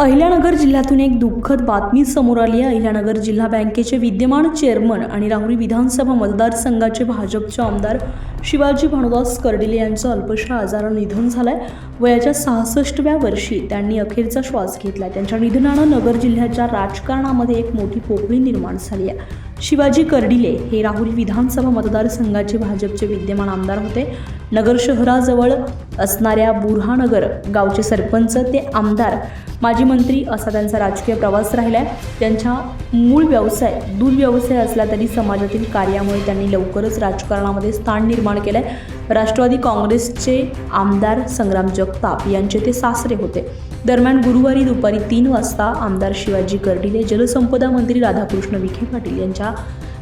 अहिल्यानगर जिल्ह्यातून एक दुःखद बातमी समोर आली आहे. अहिल्यानगर जिल्हा बँकेचे विद्यमान चेअरमन आणि राहुरी विधानसभा मतदारसंघाचे भाजपचे आमदार शिवाजी भानुदास कर्डिले यांचं अल्पशा आजारानं निधन झालं आहे वयाच्या सहासष्टव्या वर्षी त्यांनी अखेरचा श्वास घेतला त्यांच्या निधनानं नगर जिल्ह्याच्या राजकारणामध्ये एक मोठी पोकळी निर्माण झाली आहे. शिवाजी कर्डिले हे राहुरी विधानसभा मतदारसंघाचे भाजपचे विद्यमान आमदार होते. नगर शहराजवळ असणाऱ्या बुरहानगर गावचे सरपंच ते आमदार माजी मंत्री असा त्यांचा राजकीय प्रवास राहिला आहे त्यांच्या मूळ व्यवसाय दूध व्यवसाय असला तरी समाजातील कार्यामुळे त्यांनी लवकरच राजकारणामध्ये स्थान निर्माण केलं आहे राष्ट्रवादी काँग्रेसचे आमदार संग्राम जगताप यांचे ते सासरे होते. दरम्यान गुरुवारी दुपारी तीन वाजता आमदार शिवाजी गर्डीले जलसंपदा मंत्री राधाकृष्ण विखे पाटील यांच्या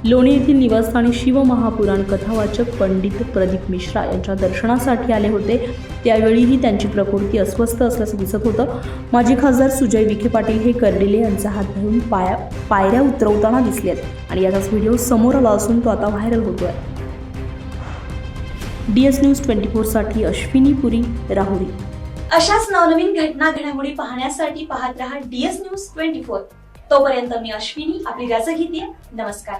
लोणी येथील निवासस्थानी शिवमहापुराण कथावाचक पंडित प्रदीप मिश्रा यांच्या दर्शनासाठी आले होते. त्यावेळीही त्यांची प्रकृती अस्वस्थ असल्याचं दिसत होतं. माजी खासदार सुजय विखे पाटील हे कर्डिले यांचा हात धरून पाया पायऱ्या उतरवताना दिसले आहेत आणि याचाच व्हिडिओ समोर आला असून तो आता व्हायरल होतोय. डी एस न्यूज ट्वेंटी फोरसाठी अश्विनी पुरी राहुरी. अशाच नवनवीन घटना घडामोडी पाहण्यासाठी पाहत रहा डीएस न्यूज ट्वेंटी फोर. तोपर्यंत मी अश्विनी आपली रजा घेते. नमस्कार.